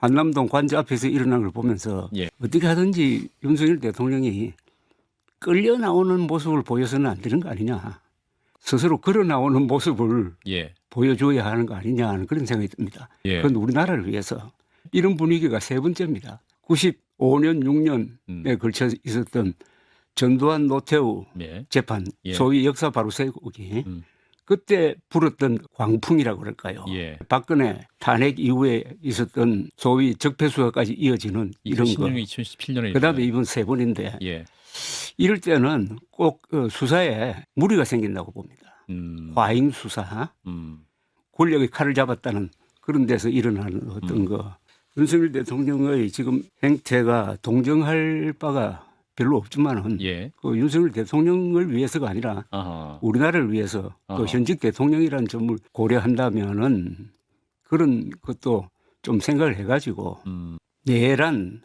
한남동 관저 앞에서 일어난 걸 보면서 예. 어떻게 하든지 윤석열 대통령이 끌려 나오는 모습을 보여서는 안 되는 거 아니냐. 스스로 걸어 나오는 모습을 예. 보여줘야 하는 거 아니냐 하는 그런 생각이 듭니다. 예. 그건 우리나라를 위해서 이런 분위기가 세 번째입니다. 95년, 6년에 음. 걸쳐 있었던 전두환 노태우 예. 재판, 예. 소위 역사 바로 세우기. 음. 그때 불었던 광풍이라고 그럴까요? 예. 박근혜 탄핵 이후에 있었던 소위 적폐수사까지 이어지는 이런 거. 2016년, 2017년에 그다음에 이번 세 번인데 예. 이럴 때는 꼭 어, 수사에 무리가 생긴다고 봅니다. 음. 과잉 수사, 음. 권력의 칼을 잡았다는 그런 데서 일어나는 어떤 음. 거. 윤석열 대통령의 지금 행태가 동정할 바가 별로 없지만은 예. 그 윤석열 대통령을 위해서가 아니라 아하. 우리나라를 위해서 또 아하. 현직 대통령이라는 점을 고려한다면은 그런 것도 좀 생각을 해가지고 음. 내란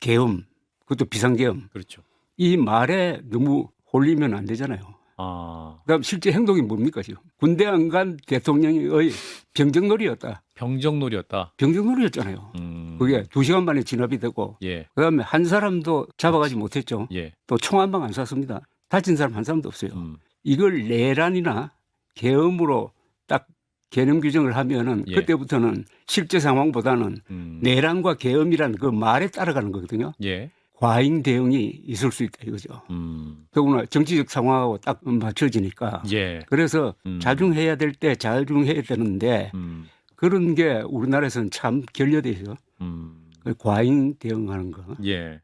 계엄 그것도 비상계엄 그렇죠. 이 말에 너무 홀리면 안 되잖아요. 아. 그다음 실제 행동이 뭡니까 지금 군대 안 간 대통령의 병정놀이였다. 병정놀이였다. 병정놀이였잖아요. 음. 그게 두 시간 만에 진압이 되고 예. 그다음에 한 사람도 잡아가지 못했죠. 예. 또 총 한 방 안 쐈습니다. 다친 사람 한 사람도 없어요. 음. 이걸 내란이나 계엄으로 딱 개념 규정을 하면은 예. 그때부터는 실제 상황보다는 음. 내란과 계엄이라는 그 말에 따라가는 거거든요. 예. 과잉 대응이 있을 수 있다 이거죠. 음. 더구나 정치적 상황하고 딱 맞춰지니까. 예. 그래서 음. 자중해야 될 때 자중해야 되는데 음. 그런 게 우리나라에서는 참 결여돼 있어. 음. 과잉 대응하는 거. 예.